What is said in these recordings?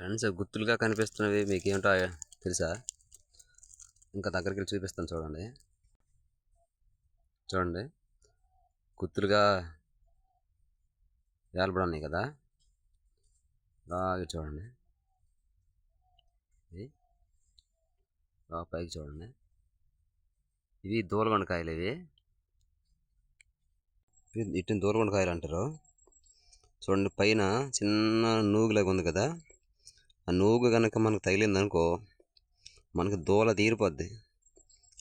Friends గుత్తులుగా కనిపిస్తున్నవి మీకు తెలుసా? ఇంకా దగ్గరికి వెళ్ళి చూపిస్తాను చూడండి. చూడండి. గుత్తులుగా వేలబడి ఉన్నాయి కదా? బాగా చూడండి. బాగా పైకి చూడండి. ఇవి దూలగొండ కాయలు ఇవి. ఇవి దూలగొండ కాయలు అంటారు. చూడండి పైన చిన్న నూగులాగా ఉంది కదా? ఆ నూగు కనుక మనకు తగిలింది అనుకో మనకి దూల తీరిపోద్ది.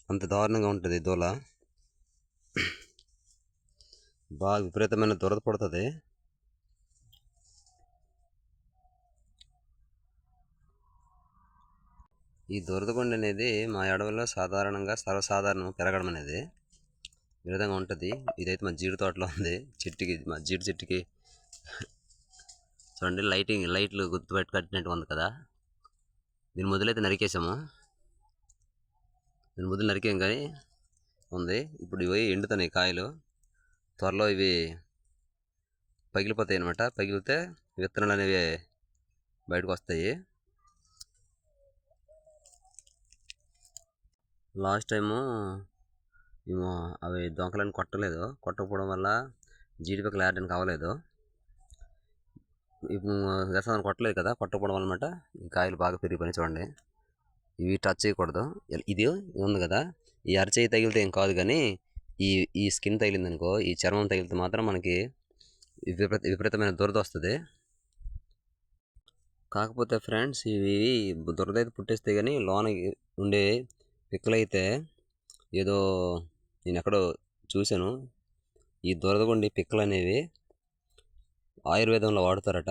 అంత దారుణంగా ఉంటుంది దూల. బాగా విపరీతమైన దురద పడుతుంది. ఈ దురదగుండ అనేది మా అడవిలో సాధారణంగా సర్వసాధారణం పెరగడం అనేది విధంగా ఉంటుంది. ఇదైతే మా జీడి తోటలో ఉంది. చెట్టుకి మా జీడి చెట్టుకి చూడండి లైటింగ్ లైట్లు గుర్తుపెట్టి కట్టినట్టు ఉంది కదా. దీని మొదలైతే నరికేసాము దీని మొదలు నరికాం కానీ ఉంది. ఇప్పుడు ఇవి ఎండుతున్నాయి కాయలు. త్వరలో ఇవి పగిలిపోతాయి అనమాట పగిలితే విత్తనాలు అనేవి బయటకు వస్తాయి. లాస్ట్ టైము మేము అవి దొంగలను కొట్టలేదు. కొట్టకపోవడం వల్ల జీడిపక్కలు ఆడడానికి అవ్వలేదు. ఇప్పుడు కొట్టలేదు కదా కొట్టకపోవడం అనమాట ఈ కాయలు బాగా పెరిగిపోయినాయి చూడండి. ఇవి టచ్ చేయకూడదు. ఇది ఉంది కదా ఈ అరచేయి తగిలితే ఏం కాదు కానీ ఈ ఈ స్కిన్ తగిలింది అనుకో ఈ చర్మం తగిలితే మాత్రం మనకి విపరీత విపరీతమైన దురద వస్తుంది. కాకపోతే ఫ్రెండ్స్ ఇవి దురద అయితే పుట్టేస్తే కానీ లోన ఉండే పిక్కలైతే ఏదో నేను ఎక్కడో చూశాను. ఈ దురదగుండి పిక్కలు అనేవి ఆయుర్వేదంలో వాడతారట.